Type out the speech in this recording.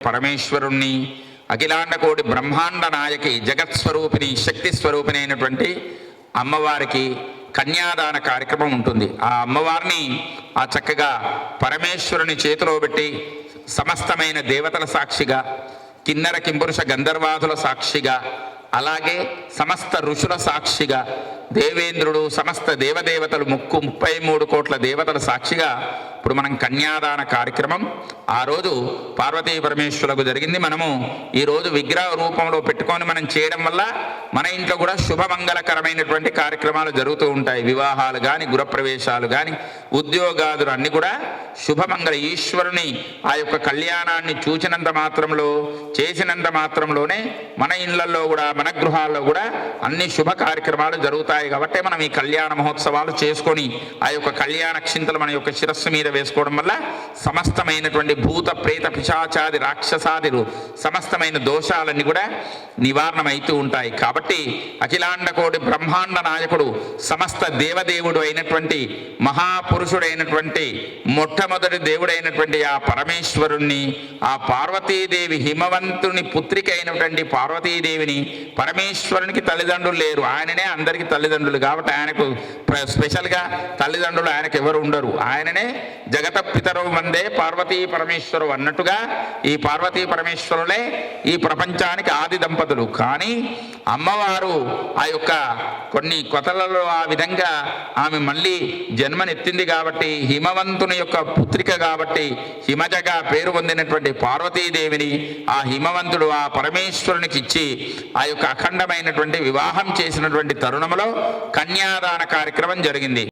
పరమేశ్వరుణ్ణి అఖిలాండ కోటి బ్రహ్మాండ నాయకి జగత్స్వరూపిణి శక్తి స్వరూపిణి అయినటువంటి అమ్మవారికి కన్యాదాన కార్యక్రమం ఉంటుంది. ఆ అమ్మవారిని ఆ చక్కగా పరమేశ్వరుని చేతిలో పెట్టి సమస్తమైన దేవతల సాక్షిగా కిన్నర కింపురుష గంధర్వాదుల సాక్షిగా అలాగే సమస్త ఋషుల సాక్షిగా దేవేంద్రుడు సమస్త దేవదేవతలు ముక్కు ముప్పై మూడు కోట్ల దేవతల సాక్షిగా ఇప్పుడు మనం కన్యాదాన కార్యక్రమం. ఆ రోజు పార్వతీ పరమేశ్వరులకు జరిగింది. మనము ఈ రోజు విగ్రహ రూపంలో పెట్టుకొని మనం చేయడం వల్ల మన ఇంట్లో కూడా శుభమంగళకరమైనటువంటి కార్యక్రమాలు జరుగుతూ ఉంటాయి. వివాహాలు కానీ గృహప్రవేశాలు కానీ ఉద్యోగాదులు అన్నీ కూడా శుభమంగళ ఈశ్వరుని ఆ యొక్క కళ్యాణాన్ని చూచినంత మాత్రంలో చేసినంత మాత్రంలోనే మన ఇళ్ళలో కూడా మన గృహాల్లో కూడా అన్ని శుభ కార్యక్రమాలు జరుగుతాయి. కాబట్టి మనం ఈ కళ్యాణ మహోత్సవాలు చేసుకొని ఆ యొక్క కళ్యాణ క్షింతలు మన యొక్క శిరస్సు మీద వేసుకోవడం వల్ల సమస్తమైనటువంటి భూత ప్రేత పిశాచాది రాక్షసాదిలు సమస్తమైన దోషాలన్నీ కూడా నివారణమైతూ ఉంటాయి. కాబట్టి అఖిలాండకోటి బ్రహ్మాండ నాయకుడు సమస్త దేవదేవుడు అయినటువంటి మహాపురుషుడైనటువంటి మొట్టమొదటి దేవుడైనటువంటి ఆ పరమేశ్వరుణ్ణి ఆ పార్వతీదేవి హిమవంతుని పుత్రిక అయినటువంటి పార్వతీదేవిని పరమేశ్వరునికి తల్లిదండ్రులు లేరు. ఆయననే అందరికీ తల్లిదండ్రులు. కాబట్టి ఆయనకు స్పెషల్గా తల్లిదండ్రులు ఆయనకు ఎవరు ఉండరు. ఆయననే జగత పితరవు మందే పార్వతీ పరమేశ్వరు అన్నట్టుగా ఈ పార్వతీ పరమేశ్వరులే ఈ ప్రపంచానికి ఆది దంపతులు. కానీ అమ్మవారు ఆ యొక్క కొన్ని కొతలలో ఆ విధంగా ఆమె మళ్ళీ జన్మనెత్తింది కాబట్టి హిమవంతుని యొక్క పుత్రిక కాబట్టి హిమజగా పేరు పొందినటువంటి పార్వతీదేవిని ఆ హిమవంతుడు ఆ పరమేశ్వరునికి ఇచ్చి ఆ యొక్క అఖండమైనటువంటి వివాహం చేసినటువంటి తరుణంలో కన్యాదాన కార్యక్రమం జరిగింది.